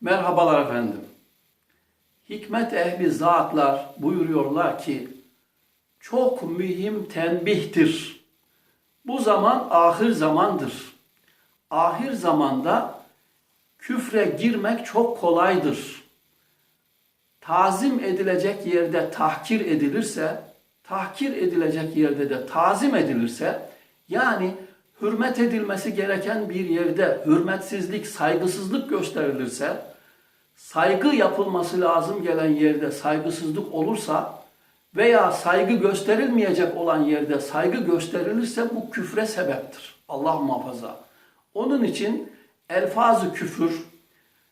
Merhabalar efendim. Hikmet ehli zatlar buyuruyorlar ki çok mühim tenbihtir. Bu zaman ahir zamandır. Ahir zamanda küfre girmek çok kolaydır. Tazim edilecek yerde tahkir edilirse, tahkir edilecek yerde de tazim edilirse, yani hürmet edilmesi gereken bir yerde hürmetsizlik, saygısızlık gösterilirse, saygı yapılması lazım gelen yerde saygısızlık olursa veya saygı gösterilmeyecek olan yerde saygı gösterilirse bu küfre sebeptir. Allah muhafaza. Onun için elfazı küfür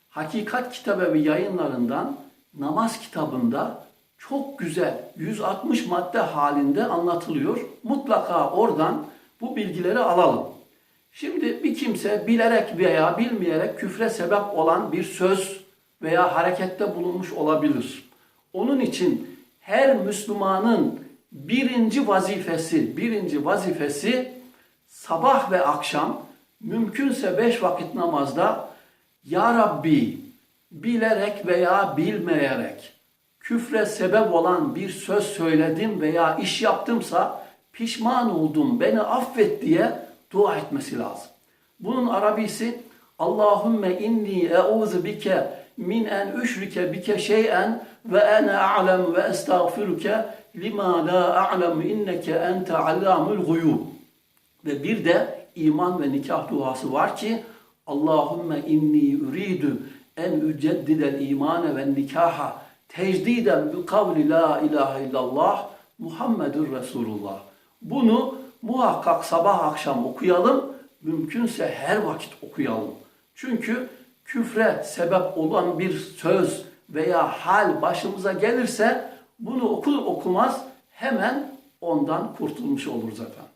Hakikat Kitabevi yayınlarından namaz kitabında çok güzel 160 madde halinde anlatılıyor. Mutlaka oradan bu bilgileri alalım. Şimdi bir kimse bilerek veya bilmeyerek küfre sebep olan bir söz veya harekette bulunmuş olabilir. Onun için her Müslümanın birinci vazifesi, birinci vazifesi sabah ve akşam mümkünse beş vakit namazda Ya Rabbi bilerek veya bilmeyerek küfre sebep olan bir söz söyledim veya iş yaptımsa pişman oldum beni affet diye dua etmesi lazım. Bunun Arabisi Allahümme inni e'udhu bike min en üşrike bike şey'en ve ene a'lem ve estağfiruke lima la a'lem inneke ente allamul guyub. Ve bir de iman ve nikah duası var ki Allahümme inni uridu en üceddidel imane ve nikaha tecdiden bi kavli la ilahe illallah Muhammedur Resulullah. Bunu muhakkak sabah akşam okuyalım. Mümkünse her vakit okuyalım. Çünkü küfre sebep olan bir söz veya hal başımıza gelirse bunu okur okumaz hemen ondan kurtulmuş oluruz efendim.